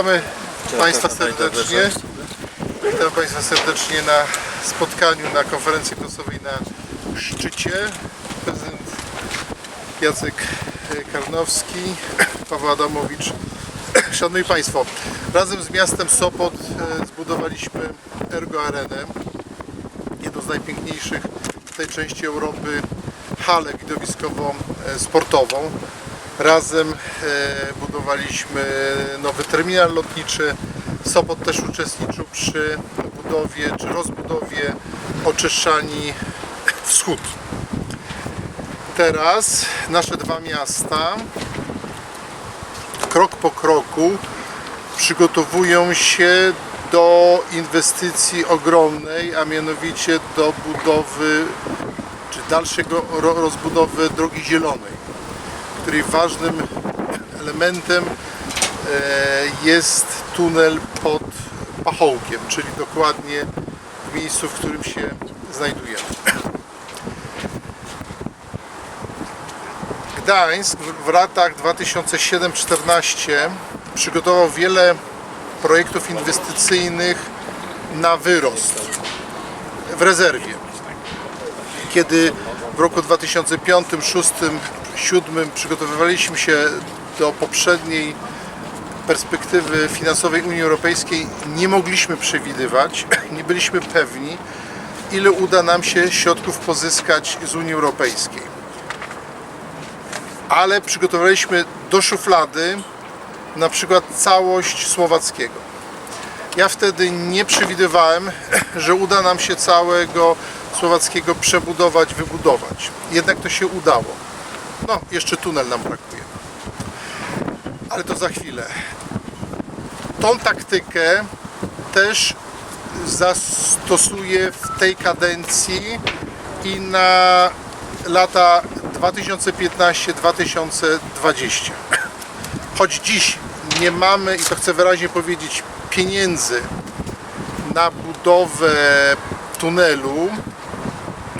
E, Witamy Państwa serdecznie. Witam Państwa serdecznie na spotkaniu na konferencji prasowej na szczycie. Prezydent Jacek Karnowski, Paweł Adamowicz. Szanowni Państwo, razem z miastem Sopot e, zbudowaliśmy Ergo Arenę, jedną z najpiękniejszych w tej części Europy halę widowiskowo-sportową. Razem e, budowaliśmy nowy terminal lotniczy. Sopot też uczestniczył przy budowie czy rozbudowie oczyszczalni Wschód. Teraz nasze dwa miasta krok po kroku przygotowują się do inwestycji ogromnej, a mianowicie do budowy czy dalszego ro- rozbudowy drogi zielonej, której ważnym elementem e, jest tunel pod Pachołkiem, czyli dokładnie w miejscu, w którym się znajdujemy. Gdańsk w- latach 2007-2014 przygotował wiele projektów inwestycyjnych na wyrost w rezerwie. Kiedy w roku 2005, 2006, 2007 przygotowywaliśmy się do poprzedniej perspektywy finansowej Unii Europejskiej, nie mogliśmy przewidywać, nie byliśmy pewni, ile uda nam się środków pozyskać z Unii Europejskiej ale przygotowaliśmy do szuflady na przykład całość Słowackiego. Ja wtedy nie przewidywałem, że uda nam się całego Słowackiego przebudować, wybudować. Jednak to się udało. No, jeszcze tunel nam brakuje. Ale to za chwilę. Tą taktykę też zastosuję w tej kadencji i na lata 2015-2020. Choć dziś nie mamy, i to chcę wyraźnie powiedzieć, pieniędzy na budowę tunelu,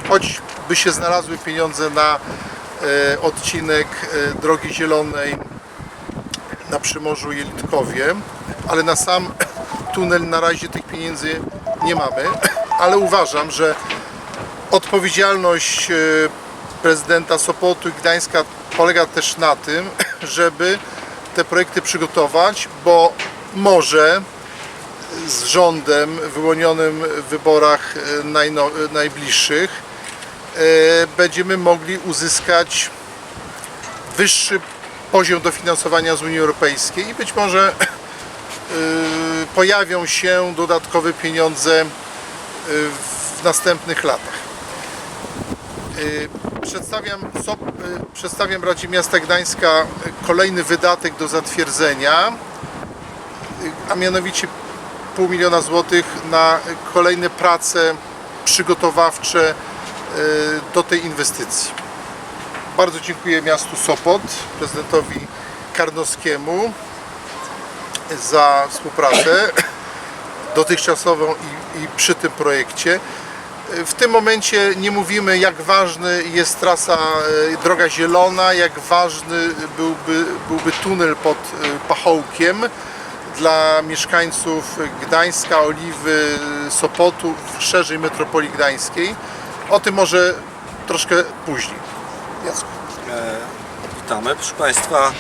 choćby się znalazły pieniądze na odcinek e, Drogi Zielonej na Przymorzu Jelitkowie, ale na sam tunel na razie tych pieniędzy nie mamy, ale uważam, że odpowiedzialność e, prezydenta Sopotu i Gdańska polega też na tym, żeby te projekty przygotować, bo może z rządem wyłonionym w wyborach e, najbliższych e, będziemy mogli uzyskać wyższy poziom dofinansowania z Unii Europejskiej i być może e, pojawią się dodatkowe pieniądze e, w następnych latach. Przedstawiam, przedstawiam Radzie Miasta Gdańska kolejny wydatek do zatwierdzenia, a mianowicie pół miliona złotych na kolejne prace przygotowawcze do tej inwestycji. Bardzo dziękuję miastu Sopot, prezydentowi Karnowskiemu za współpracę dotychczasową i, i przy tym projekcie. W tym momencie nie mówimy, jak ważny jest trasa e, Droga Zielona, jak ważny byłby, byłby tunel pod e, Pachołkiem dla mieszkańców Gdańska, Oliwy, Sopotu, szerzej metropolii gdańskiej. O tym może troszkę później. Jacku. Witamy. Proszę Państwa,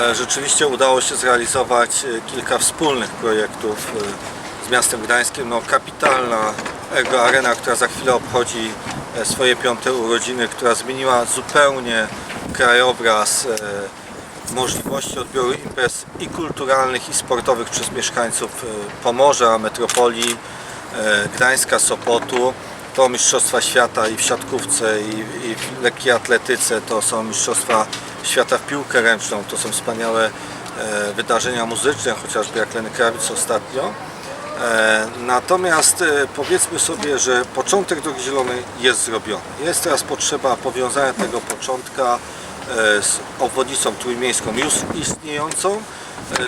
e, rzeczywiście udało się zrealizować e, kilka wspólnych projektów e, z miastem Gdańskim. No, kapitalna Ego Arena, która za chwilę obchodzi e, swoje piąte urodziny, która zmieniła zupełnie krajobraz e, możliwości odbioru imprez i kulturalnych, i sportowych przez mieszkańców e, Pomorza, metropolii e, Gdańska, Sopotu. To Mistrzostwa Świata i w siatkówce, i, i w lekkiej atletyce, to są Mistrzostwa Świata w piłkę ręczną, to są wspaniałe e, wydarzenia muzyczne, chociażby jak Lenny Krawiec ostatnio. E, Natomiast e, powiedzmy sobie, że początek Drogi Zielonej jest zrobiony. Jest teraz potrzeba powiązania tego początka e, z obwodnicą trójmiejską już istniejącą,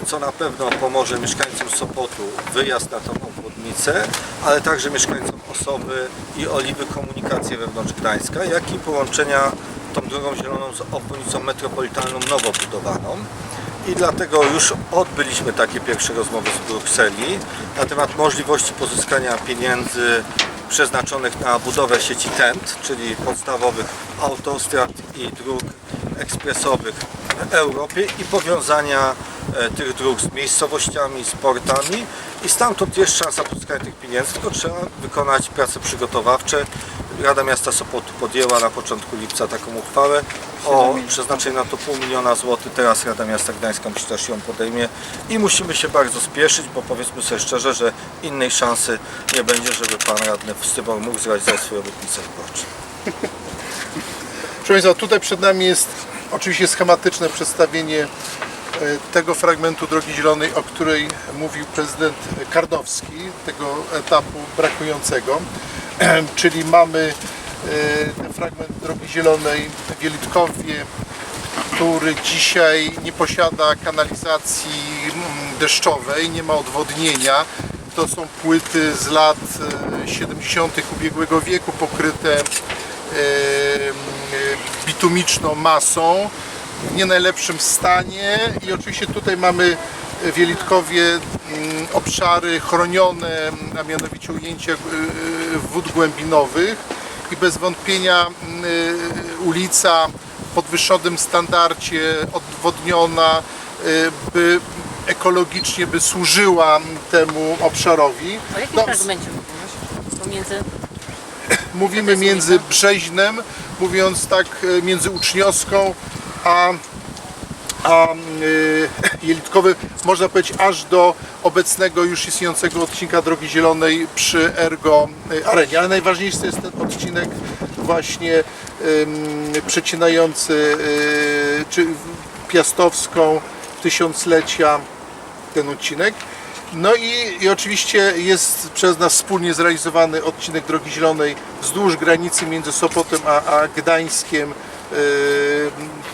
co na pewno pomoże mieszkańcom Sopotu wyjazd na tą obwodnicę, ale także mieszkańcom Osowy i Oliwy komunikację wewnątrz Gdańska, jak i połączenia tą drogą zieloną z obwodnicą metropolitalną nowo budowaną. i dlatego już odbyliśmy takie pierwsze rozmowy z Brukseli na temat możliwości pozyskania pieniędzy przeznaczonych na budowę sieci TENT, czyli podstawowych autostrad i dróg ekspresowych w Europie i powiązania e, tych dróg z miejscowościami, z portami i stamtąd jest szansa pozyskania tych pieniędzy, tylko trzeba wykonać prace przygotowawcze. Rada Miasta Sopotu podjęła na początku lipca taką uchwałę o przeznaczeniu na to pół miliona złotych. Teraz Rada Miasta Gdańska myślę, też ją podejmie i musimy się bardzo spieszyć, bo powiedzmy sobie szczerze, że innej szansy nie będzie, żeby pan radny Stybor mógł zrealizować swoje obietnice wyborcze. Proszę Państwa, tutaj przed nami jest oczywiście schematyczne przedstawienie e, tego fragmentu Drogi Zielonej, o której mówił prezydent Kardowski, tego etapu brakującego. Czyli mamy e, ten fragment Drogi Zielonej w Wielitkowie, który dzisiaj nie posiada kanalizacji mm, deszczowej, nie ma odwodnienia. To są płyty z lat e, 70. ubiegłego wieku pokryte e, bitumiczną masą w nie najlepszym stanie i oczywiście tutaj mamy w Wielitkowie mm, obszary chronione, a mianowicie ujęcie e, wód głębinowych i bez wątpienia mm, e, ulica w podwyższonym standardzie, odwodniona, e, by ekologicznie by służyła temu obszarowi. O jakim No, fragmencie mówisz? Pomiędzy... mówimy między? Brzeźnem, mówiąc tak e, między Uczniowską a, a y, Jelitkowym, można powiedzieć aż do obecnego już istniejącego odcinka Drogi Zielonej przy Ergo y, Arenie. Ale najważniejszy jest ten odcinek właśnie ym, przecinający y, czy Piastowską tysiąclecia ten odcinek. No i, i oczywiście jest przez nas wspólnie zrealizowany odcinek Drogi Zielonej wzdłuż granicy między Sopotem a, a Gdańskiem, yy,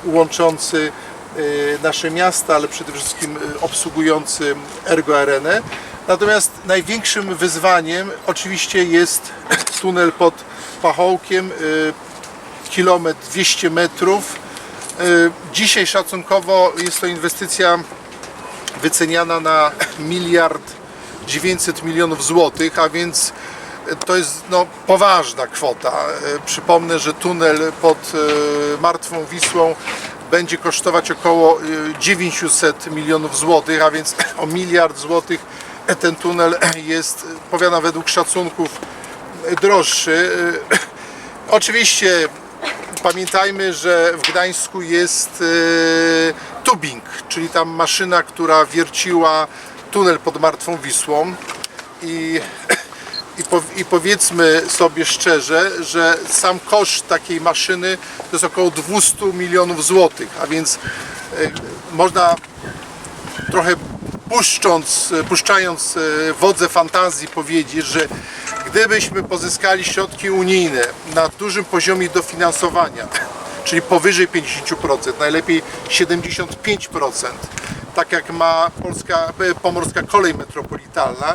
łączący yy, nasze miasta, ale przede wszystkim yy, obsługujący Ergo Arenę. Natomiast największym wyzwaniem oczywiście jest tunel pod Pachołkiem, kilometr 200 metrów. Dzisiaj szacunkowo jest to inwestycja wyceniana na miliard 900 milionów złotych, a więc to jest no, poważna kwota. E, Przypomnę, że tunel pod e, Martwą Wisłą będzie kosztować około e, 900 milionów złotych, a więc o miliard złotych ten tunel jest, powiada według szacunków, e, droższy. E, Oczywiście pamiętajmy, że w Gdańsku jest e, tubing, czyli tam maszyna, która wierciła tunel pod Martwą Wisłą i, i, po, i powiedzmy sobie szczerze, że sam koszt takiej maszyny to jest około 200 milionów złotych, a więc e, można trochę puszcząc, puszczając e, wodze fantazji powiedzieć, że gdybyśmy pozyskali środki unijne na dużym poziomie dofinansowania, czyli powyżej 50%, najlepiej 75%, tak jak ma Polska, e, Pomorska Kolej Metropolitalna,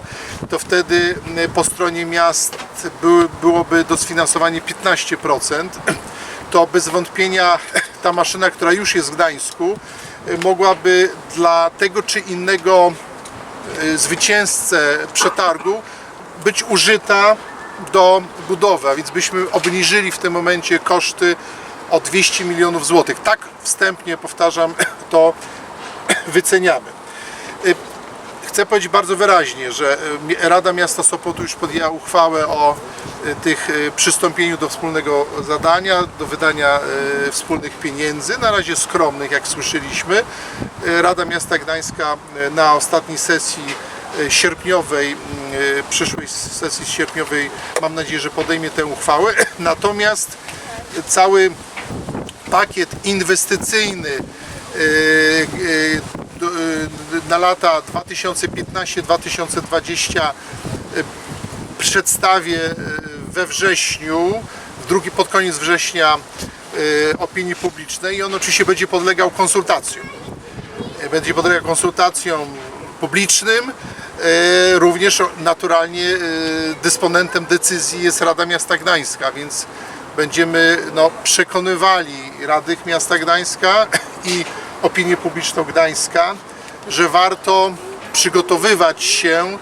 to wtedy m, po stronie miast byłoby dosfinansowanie 15%. To bez wątpienia ta maszyna, która już jest w Gdańsku, e, mogłaby dla tego czy innego e, zwycięzcę przetargu być użyta do budowy, a więc byśmy obniżyli w tym momencie koszty o 200 milionów złotych. Tak wstępnie powtarzam, to wyceniamy. Y, Chcę powiedzieć bardzo wyraźnie, że y, Rada Miasta Sopotu już podjęła uchwałę o y, tych przystąpieniu do wspólnego zadania, do wydania wspólnych pieniędzy, na razie skromnych, jak słyszeliśmy. Rada Miasta Gdańska na ostatniej sesji sierpniowej, przyszłej sesji sierpniowej, mam nadzieję, że podejmie tę uchwałę. Natomiast cały pakiet inwestycyjny na lata 2015-2020 yy, przedstawię we wrześniu, drugi pod koniec września opinii publicznej i on oczywiście będzie podlegał konsultacjom. Będzie podlegał konsultacjom publicznym. Również naturalnie dysponentem decyzji jest Rada Miasta Gdańska, więc będziemy no, przekonywali Rady Miasta Gdańska i opinię publiczną Gdańska, że warto przygotowywać się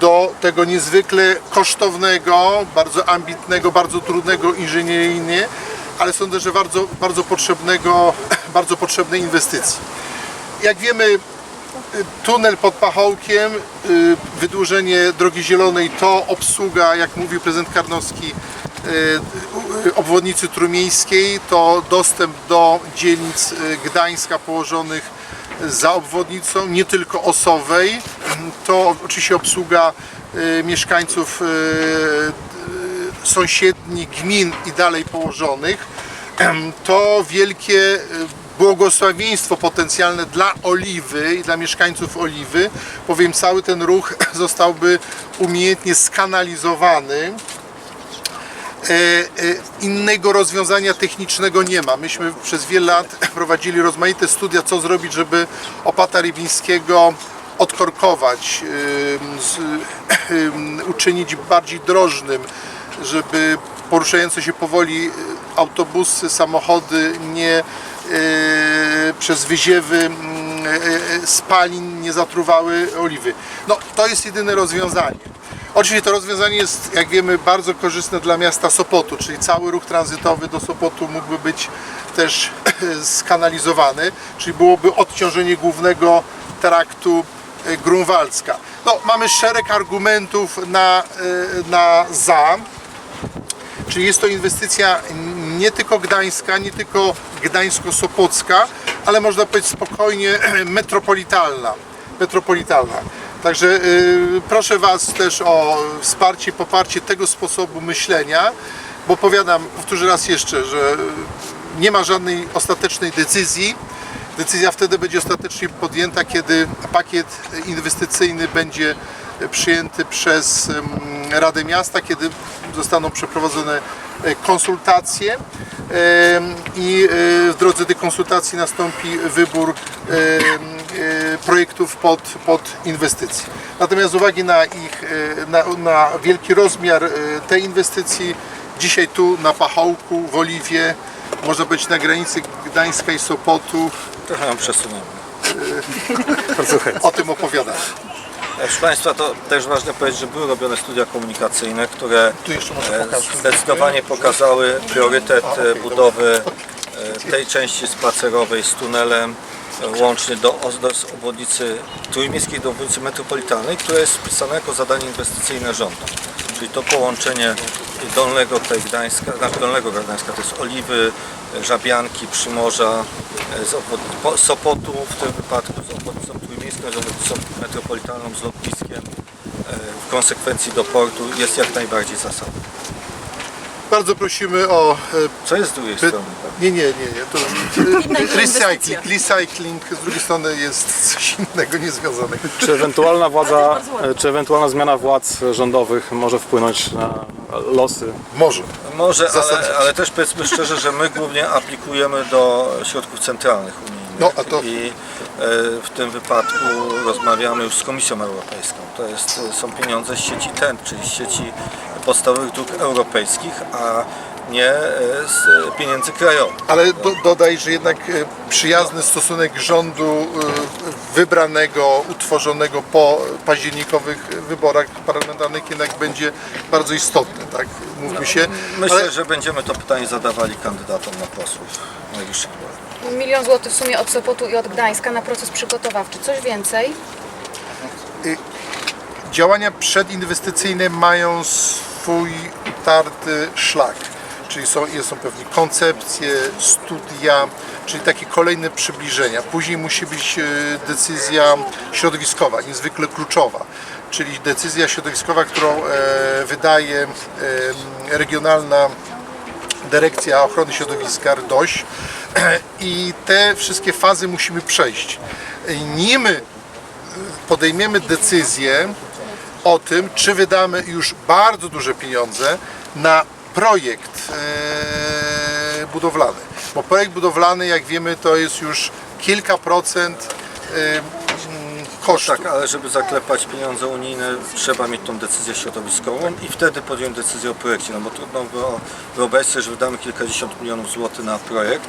do tego niezwykle kosztownego, bardzo ambitnego, bardzo trudnego inżynieryjnie, ale sądzę, że bardzo, bardzo potrzebnego, bardzo potrzebnej inwestycji. Jak wiemy, y, tunel pod Pachołkiem, y, wydłużenie drogi zielonej to obsługa, jak mówił prezydent Karnowski, obwodnicy trumiejskiej, to dostęp do dzielnic y, Gdańska położonych za obwodnicą, nie tylko osowej, to oczywiście obsługa y, mieszkańców y, y, sąsiednich gmin i dalej położonych, to wielkie y, błogosławieństwo potencjalne dla Oliwy i dla mieszkańców Oliwy, bowiem cały ten ruch zostałby umiejętnie skanalizowany. E, e, Innego rozwiązania technicznego nie ma. Myśmy przez wiele lat prowadzili rozmaite studia, co zrobić, żeby opata Rybińskiego odkorkować, ym, uczynić bardziej drożnym, żeby poruszające się powoli autobusy, samochody nie przez wyziewy spalin nie zatruwały oliwy. No to jest jedyne rozwiązanie. Oczywiście to rozwiązanie jest, jak wiemy, bardzo korzystne dla miasta Sopotu, czyli cały ruch tranzytowy do Sopotu mógłby być też skanalizowany, czyli byłoby odciążenie głównego traktu e, Grunwaldzka. No, mamy szereg argumentów na, e, na za, Czyli jest to inwestycja nie tylko gdańska, nie tylko gdańsko-sopocka, ale można powiedzieć spokojnie metropolitalna. metropolitalna. Także y, proszę Was też o wsparcie, poparcie tego sposobu myślenia, bo powiadam, powtórzę raz jeszcze, że nie ma żadnej ostatecznej decyzji. Decyzja wtedy będzie ostatecznie podjęta, kiedy pakiet inwestycyjny będzie przyjęty przez mm, Radę Miasta, kiedy zostaną przeprowadzone e, konsultacje em, i e, w drodze tych konsultacji nastąpi wybór e, projektów pod, pod inwestycje. Natomiast z uwagi na ich, e, na, na wielki rozmiar e, tej inwestycji, dzisiaj tu na Pachołku, w Oliwie, można być na granicy Gdańska i Sopotu, Trochę ją przesuniemy. o tym opowiadać. E, Proszę Państwa, to też ważne powiedzieć, że były robione studia komunikacyjne, które może e, zdecydowanie pokazały priorytet e, budowy e, tej części spacerowej z tunelem e, łącznie do, do obwodnicy trójmiejskiej, do obwodnicy metropolitalnej, która jest wpisana jako zadanie inwestycyjne rządu. Czyli to połączenie dolnego tutaj Gdańska, znaczy dolnego Gdańska to jest Oliwy, Żabianki, Przymorza, e, z Sopotu w tym wypadku z obwodnicą trójmiejską, z obwodnicą metropolitalną, z lotniskiem, e, w konsekwencji do portu jest jak najbardziej zasadne. Bardzo prosimy o e, Co jest z drugiej strony? Nie, nie, nie, nie. To recycling. Recycling z drugiej strony jest coś innego, niezwiązanego. Czy ewentualna władza, czy ewentualna zmiana władz rządowych może wpłynąć na losy Może. Może, ale, ale też powiedzmy szczerze, że my głównie aplikujemy do środków centralnych unijnych No, a to- i e, w tym wypadku rozmawiamy już z Komisją Europejską. To jest, są pieniądze z sieci TEN, czyli z sieci podstawowych dróg europejskich, a nie e, z pieniędzy krajowych. Ale do, dodaj, że jednak e, przyjazny stosunek rządu e, wybranego, utworzonego po październikowych wyborach parlamentarnych jednak będzie bardzo istotny, tak? Mówmy się. Myślę, Ale że będziemy to pytanie zadawali kandydatom na posłów w najbliższych wyborach. Milion złotych w sumie od Sopotu i od Gdańska na proces przygotowawczy. Coś więcej? działania przedinwestycyjne mają swój utarty szlak. Czyli są, są pewnie koncepcje, studia, czyli takie kolejne przybliżenia. Później musi być e, decyzja środowiskowa, niezwykle kluczowa. Czyli decyzja środowiskowa, którą e, wydaje e, regionalna Dyrekcja Ochrony Środowiska, RDOŚ i te wszystkie fazy musimy przejść. Nim podejmiemy decyzję o tym, czy wydamy już bardzo duże pieniądze na projekt e, budowlany. Bo projekt budowlany, jak wiemy, to jest już kilka procent e, kosztu. Tak, ale żeby zaklepać pieniądze unijne, trzeba mieć tą decyzję środowiskową i wtedy podjąć decyzję o projekcie. No bo trudno wyobrazić sobie, że wydamy kilkadziesiąt milionów złotych na projekt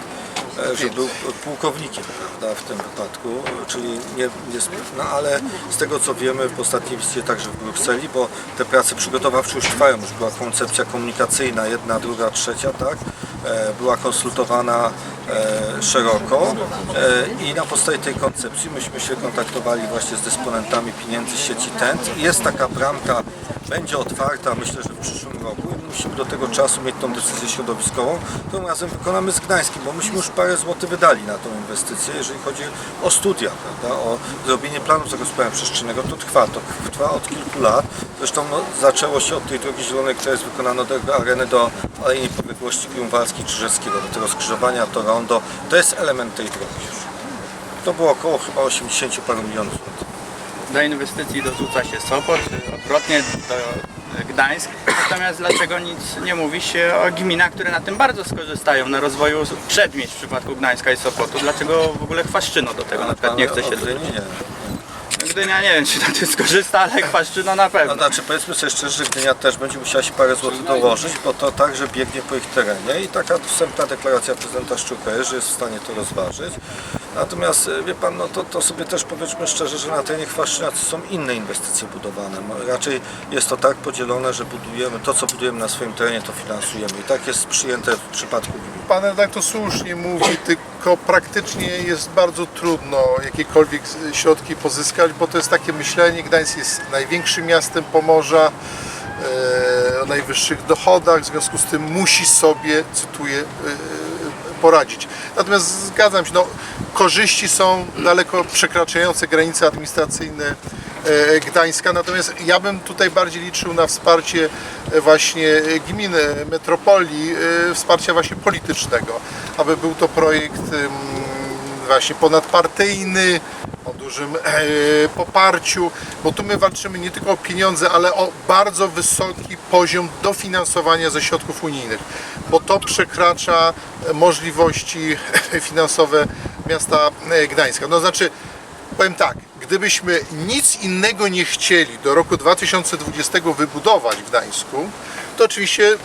że był pułkownikiem prawda, w tym wypadku, czyli nie, nie no ale z tego co wiemy w ostatniej wizycie także w Brukseli, bo te prace przygotowawcze już trwają, już była koncepcja komunikacyjna, jedna, druga, trzecia, tak, e, była konsultowana e, szeroko e, i na podstawie tej koncepcji myśmy się kontaktowali właśnie z dysponentami pieniędzy sieci TENT. Jest taka bramka, będzie otwarta myślę, że w przyszłym roku i musimy do tego czasu mieć tą decyzję środowiskową, którą razem wykonamy z Gdańskim, bo myśmy już parę złotych wydali na tą inwestycję, jeżeli chodzi o studia, prawda, o zrobienie planu zagospodarowania przestrzennego, to trwa, to trwa od kilku lat, zresztą no, zaczęło się od tej drogi zielonej, która jest wykonana do areny do Alei Niepodległości Grunwaldzkiej Czyżewskiego, do tego skrzyżowania, to rondo, to jest element tej drogi już. To było około chyba 80 paru milionów złotych. do inwestycji dorzuca się Sopot, odwrotnie do Gdańsk. Natomiast dlaczego nic nie mówi się o gminach, które na tym bardzo skorzystają, na rozwoju przedmieść w przypadku Gdańska i Sopotu? Dlaczego w ogóle Chwaszczyno do tego na przykład nie chce się. Gdynia nie wiem, czy na tym skorzysta, ale Chwaszczyno na No, pewno. znaczy powiedzmy sobie szczerze, że Gdynia też będzie musiała się parę złotych dołożyć, bo to także biegnie po ich terenie i taka wstępna deklaracja prezydenta Szczurka jest, że jest w stanie to rozważyć. Natomiast e, wie pan, no to, to sobie też powiedzmy szczerze, że na terenie Chwaszczyna są inne inwestycje budowane. Raczej jest to tak podzielone, że budujemy to, co budujemy na swoim terenie, to finansujemy. I tak jest przyjęte w przypadku gmin. Pan redaktor słusznie mówi, tylko praktycznie jest bardzo trudno jakiekolwiek środki pozyskać, bo to jest takie myślenie, Gdańsk jest największym miastem Pomorza, e, o najwyższych dochodach, w związku z tym musi sobie, cytuję, e, poradzić. Natomiast zgadzam się, no, korzyści są daleko przekraczające granice administracyjne e, Gdańska, natomiast ja bym tutaj bardziej liczył na wsparcie e, właśnie e, gmin, e, metropolii, wsparcia właśnie politycznego, aby był to projekt właśnie ponadpartyjny, o dużym e, poparciu, bo tu my walczymy nie tylko o pieniądze, ale o bardzo wysoki poziom dofinansowania ze środków unijnych, bo to przekracza e, możliwości finansowe miasta e, Gdańska. No znaczy, powiem tak, gdybyśmy nic innego nie chcieli do roku 2020 wybudować w Gdańsku, to oczywiście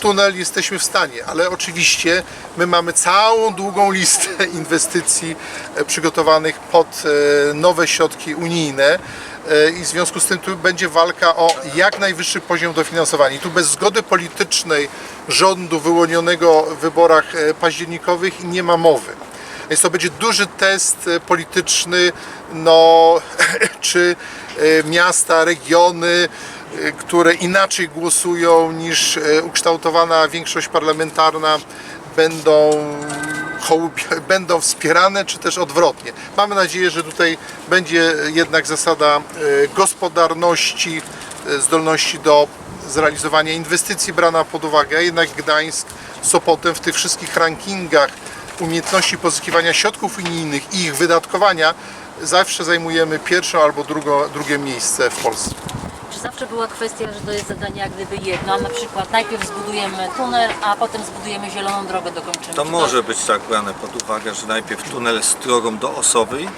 tunel jesteśmy w stanie, ale oczywiście my mamy całą długą listę inwestycji e, przygotowanych pod e, nowe środki unijne e, i w związku z tym tu będzie walka o jak najwyższy poziom dofinansowania. I tu bez zgody politycznej rządu wyłonionego w wyborach październikowych nie ma mowy. Więc to będzie duży test polityczny, no, czy miasta, regiony, które inaczej głosują niż e, ukształtowana większość parlamentarna, będą, będą wspierane, czy też odwrotnie. Mamy nadzieję, że tutaj będzie jednak zasada e, gospodarności, zdolności do zrealizowania inwestycji brana pod uwagę, jednak Gdańsk Sopotem w tych wszystkich rankingach umiejętności pozyskiwania środków unijnych i ich wydatkowania zawsze zajmujemy pierwsze albo drugo, drugie miejsce w Polsce. Zawsze była kwestia, że to jest zadanie jak gdyby jedno, na przykład najpierw zbudujemy tunel, a potem zbudujemy zieloną drogę dokończymy? To może być tak brane pod uwagę, że najpierw tunel z drogą do Osowej,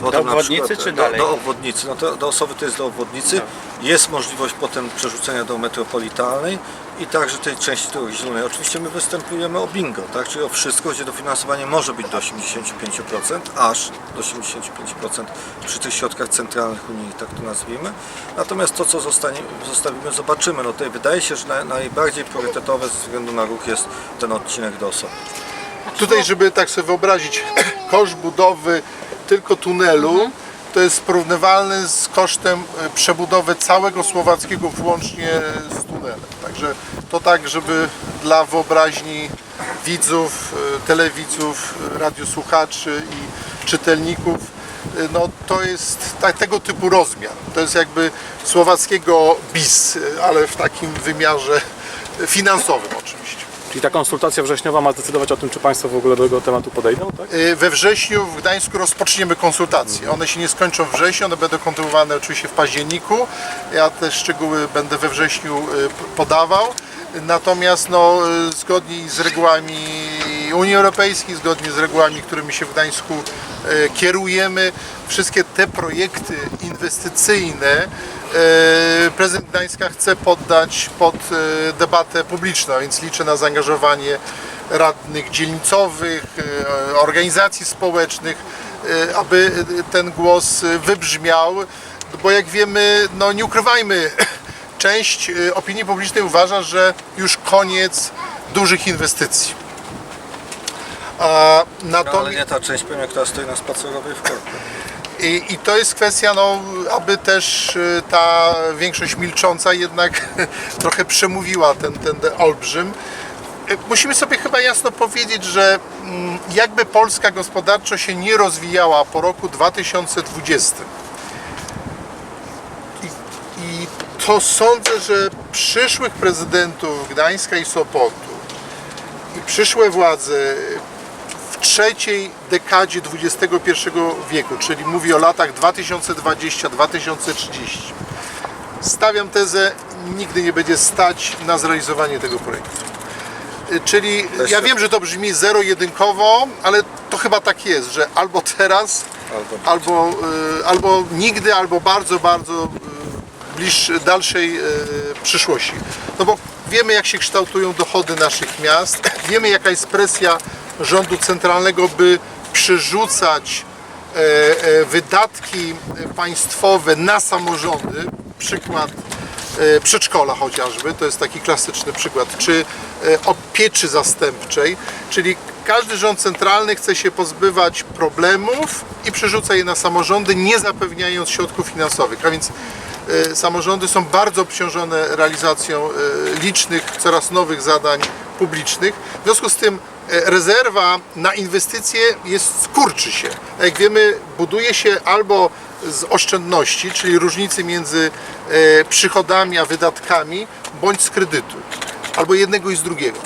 potem na obwodnicy przykład czy do, dalej? do obwodnicy. No to do Osowy to jest do obwodnicy. Jest możliwość potem przerzucenia do metropolitalnej i także tej części drogi zielonej. Oczywiście my występujemy o bingo, tak? czyli o wszystko, gdzie dofinansowanie może być do 85%, aż do 85% przy tych środkach centralnych unijnych, tak to nazwijmy. Natomiast to, co zostanie, zostawimy, zobaczymy. No tutaj wydaje się, że naj, najbardziej priorytetowe ze względu na ruch jest ten odcinek do Osowy. Tutaj, żeby tak sobie wyobrazić, koszt budowy tylko tunelu to jest porównywalny z kosztem e, przebudowy całego Słowackiego włącznie z tunelem. Także to tak, żeby dla wyobraźni widzów, e, telewidzów, e, radiosłuchaczy i czytelników no to jest tak, tego typu rozmiar. To jest jakby słowackiego bis, ale w takim wymiarze finansowym oczywiście. Czyli ta konsultacja wrześniowa ma zdecydować o tym, czy Państwo w ogóle do tego tematu podejdą, tak? Y, We wrześniu w Gdańsku rozpoczniemy konsultacje. One się nie skończą w wrześniu, one będą kontynuowane oczywiście w październiku. Ja te szczegóły będę we wrześniu y, podawał. Natomiast no, y, zgodnie z regułami Unii Europejskiej, zgodnie z regułami, którymi się w Gdańsku y, kierujemy, wszystkie te projekty inwestycyjne y, prezydent Gdańska chce poddać pod y, debatę publiczną, więc liczę na zaangażowanie radnych dzielnicowych, e, organizacji społecznych, e, aby ten głos e, wybrzmiał, bo jak wiemy, no nie ukrywajmy, część e, opinii publicznej uważa, że już koniec dużych inwestycji. A No, natomiast... ale nie ta część pewnie, która stoi na spacerowej w korku. I, I to jest kwestia, no, aby też y, ta większość milcząca jednak trochę przemówiła ten, ten olbrzym. Y, Musimy sobie chyba jasno powiedzieć, że mm, jakby Polska gospodarczo się nie rozwijała po roku 2020 i, i to sądzę, że przyszłych prezydentów Gdańska i Sopotu i przyszłe władze trzeciej dekadzie XXI wieku, czyli mówię o latach 2020-2030, stawiam tezę, nigdy nie będzie stać na zrealizowanie tego projektu. Y, Czyli ja wiem, że to brzmi zero-jedynkowo, ale to chyba tak jest, że albo teraz, Albo- albo, y, albo nigdy, albo bardzo, bardzo y, bliż dalszej przyszłości. No bo wiemy, jak się kształtują dochody naszych miast, wiemy, jaka jest presja rządu centralnego, by przerzucać e, e, wydatki państwowe na samorządy. Przykład e, przedszkola chociażby, to jest taki klasyczny przykład, czy opieczy zastępczej, czyli każdy rząd centralny chce się pozbywać problemów i przerzuca je na samorządy, nie zapewniając środków finansowych, a więc samorządy są bardzo obciążone realizacją licznych, coraz nowych zadań publicznych. W związku z tym rezerwa na inwestycje jest skurczy się. A Jak wiemy, buduje się albo z oszczędności, czyli różnicy między e, przychodami a wydatkami, bądź z kredytu. Albo jednego i z drugiego.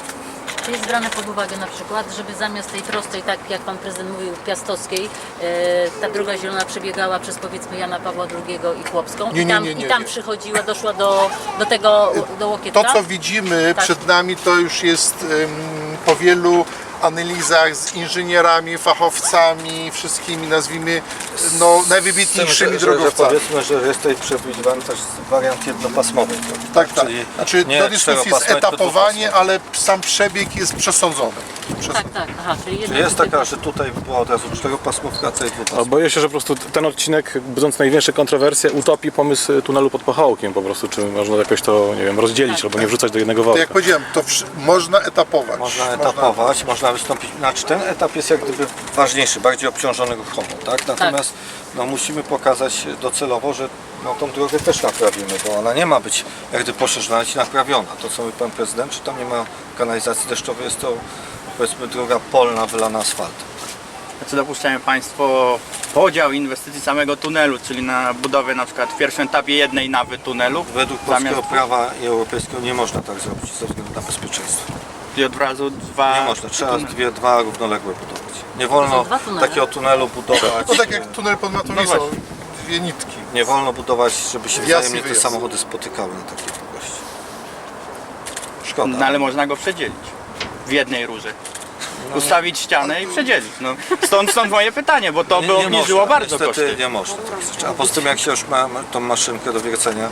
Czy jest brane pod uwagę na przykład, żeby zamiast tej prostej, tak jak pan prezydent mówił, piastowskiej, e, ta droga zielona przebiegała przez powiedzmy Jana Pawła II i Chłopską Nie, i tam, nie, nie, i tam nie. przychodziła, doszła do, do tego, do Łokietka? To, co widzimy Tak. przed nami, to już jest em, po wielu analizach z inżynierami, fachowcami, wszystkimi, nazwijmy, no, najwybitniejszymi że, że, że drogowcami. powiedzmy, że jest tutaj przewidywany też wariant jednopasmowy. Tak, tak. Czyli Znaczy, do dyskusji jest etapowanie, ale sam przebieg jest przesądzony. Przes- Tak, tak, aha, czyli Czyli jest taka, że tutaj była od razu czteropasmówka, tutaj dwupasmówka. boję się, że po prostu ten odcinek, budząc największe kontrowersje, utopi pomysł tunelu pod Pachołkiem po prostu, czy można jakoś to, nie wiem, rozdzielić albo nie wrzucać do jednego To jak worka. powiedziałem, to wsz- można etapować. Można etapować, można wystąpić. Znaczy ten etap jest jak gdyby ważniejszy, bardziej obciążony ruchomo, tak? Natomiast no, musimy pokazać docelowo, że no, tą drogę też naprawimy, bo ona nie ma być jak gdyby poszerzona, i naprawiona. To co mówi pan prezydent, czy tam nie ma kanalizacji deszczowej, jest to powiedzmy droga polna wylana asfaltem. Co dopuszczają Państwo podział inwestycji samego tunelu, czyli na budowę na przykład w pierwszym etapie jednej nawy tunelu, Według polskiego zamiast prawa i europejskiego nie można tak zrobić ze względu na bezpieczeństwo. I od razu dwa Nie można, trzeba tunele. dwie, dwa równoległe budować. Nie wolno są dwa tunele? takiego tunelu budować. No tak jak tunel pod No Matowicą, właśnie. dwie nitki. Nie wolno budować, żeby się Wjazd wzajemnie te wyjazd. samochody spotykały na takiej długości. Szkoda. No ale można go przedzielić w jednej rurze. Ustawić ścianę i przedzielić. No, stąd, stąd moje pytanie, bo to by obniżyło można, bardzo niestety koszty. nie można. tak. A poza tym jak się już ma ma tą maszynkę do wiercenia,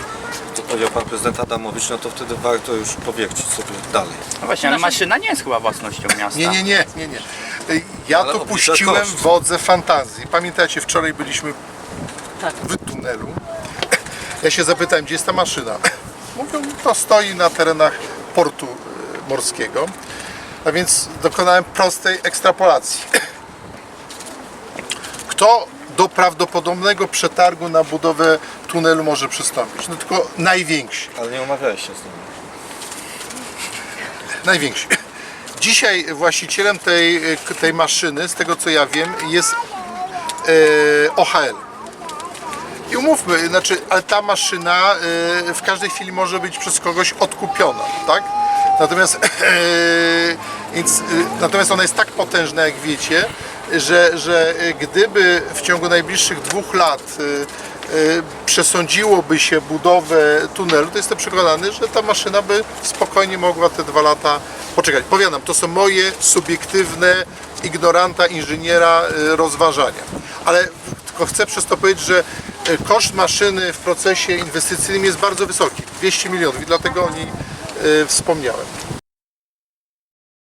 powiedział pan prezydent Adamowicz, no to wtedy warto już powiercić sobie dalej. No właśnie, ale maszyna nie jest chyba własnością miasta. Nie, nie, nie, nie, nie. Ja Ale obniża puściłem koszt. wodze fantazji. Pamiętacie, wczoraj byliśmy Tak. w tunelu. Ja się zapytałem, gdzie jest ta maszyna. Mówią, to stoi na terenach portu e, morskiego. A więc dokonałem prostej ekstrapolacji. Kto do prawdopodobnego przetargu na budowę tunelu może przystąpić? No tylko najwięksi. Ale nie umawiałeś się z nimi. Najwięksi. Dzisiaj właścicielem tej, tej maszyny, z tego co ja wiem, jest e, OHL. I umówmy, znaczy, ale ta maszyna e, w każdej chwili może być przez kogoś odkupiona, tak? Natomiast, e, więc, e, natomiast ona jest tak potężna, jak wiecie, że, że e, gdyby w ciągu najbliższych dwóch lat e, e, przesądziłoby się budowę tunelu, to jestem przekonany, że ta maszyna by spokojnie mogła te dwa lata poczekać. Powiadam, to są moje subiektywne, ignoranta, inżyniera e, rozważania. Ale tylko chcę przez to powiedzieć, że e, koszt maszyny w procesie inwestycyjnym jest bardzo wysoki, 200 milionów i dlatego o niej wspomniałem.